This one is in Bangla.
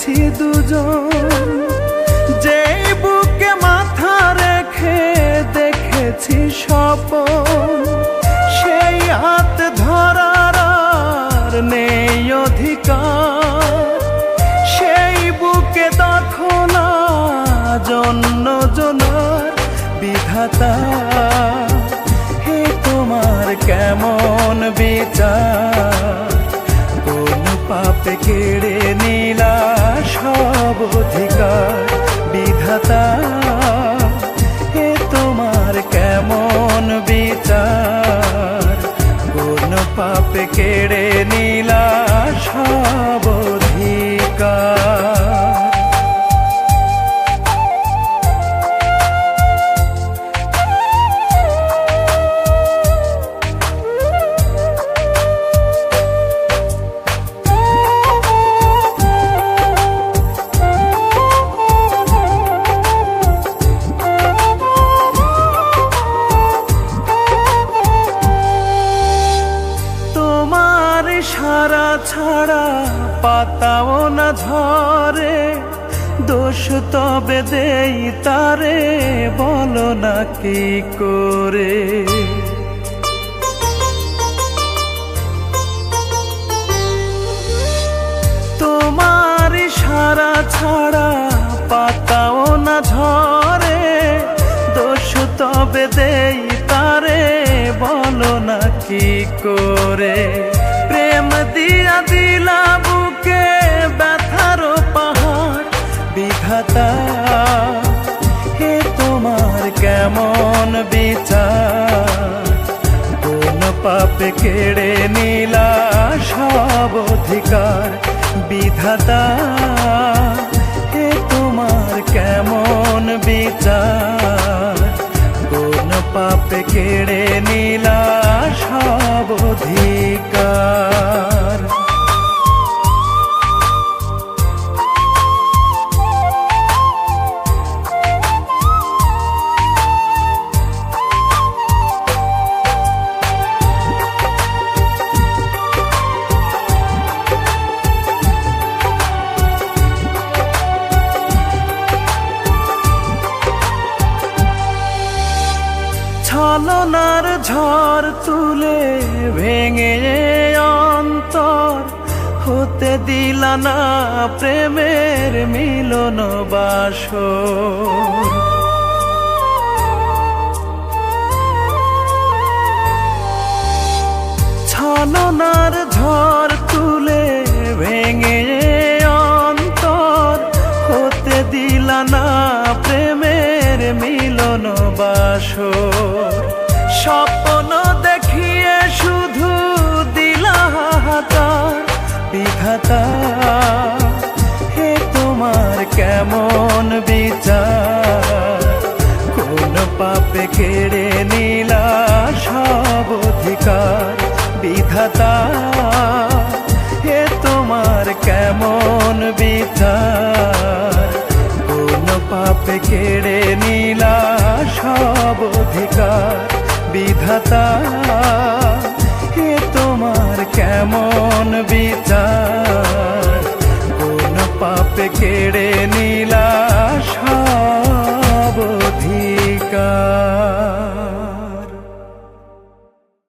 আছি দুজন। যে বুকে মাথা রেখে দেখেছি স্বপন, সেই হাত ধরার আর নেই অধিকার। সেই বুকে তখন জন্য জনার বিধাতা। হে তোমার কেমন বিচার? কোন পাপ কেড়ে নীলা সব অধিকার বিধাতা হে তোমার কেমন বিচার? কোন পাপ কেড়ে নিলা পাতাও না ঝরে, দোষ তবে দেই তারে, বলো না কি করে? তোমার সারা ছাড়া পাতাও না ঝরে, দোষ তবে দেই তারে, বলো না কি করে? প্রেম দিয়া দিলা বিধাতা হে তোমার কেমন বিচার? কোন পাপে কেড়ে নিলা সব অধিকার, বিধাতা। হে তোমার কেমন বিচার? কোন পাপে কেড়ে নিলা ঝড় তুলে ভেঙে অন্তর হতে দিল না প্রেমের মিলন বাসর। ছলনার ঝড় তুলে ভেঙে অন্তর হতে দিল না প্রেমের মিলন বাসর। স্বপ্ন দেখিয়ে শুধু দিলা হাহাকার বিধাতা। হে তোমার কেমন বিচার? কোন পাপে কেড়ে নিলা সব অধিকার বিধাতা। হে তোমার কেমন বিধাতা এ তোমার কেমন বিচার? কোন পাপে কেড়ে নীলা সব